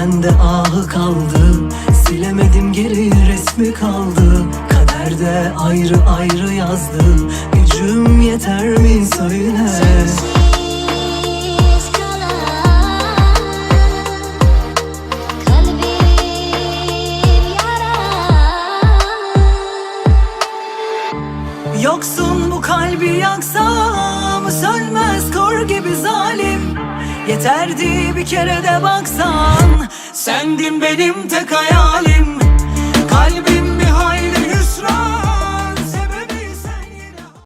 bende ahı kaldı Silemedim geri resmi kaldı. Kaderde ayrı ayrı yazdı Gücüm yeter mi söyle? Sensiz Yoksun bu kalbi yaksam Sönmez kor gibi zalim Yeterdi bir kere de baksan. Sendin benim tek hayalim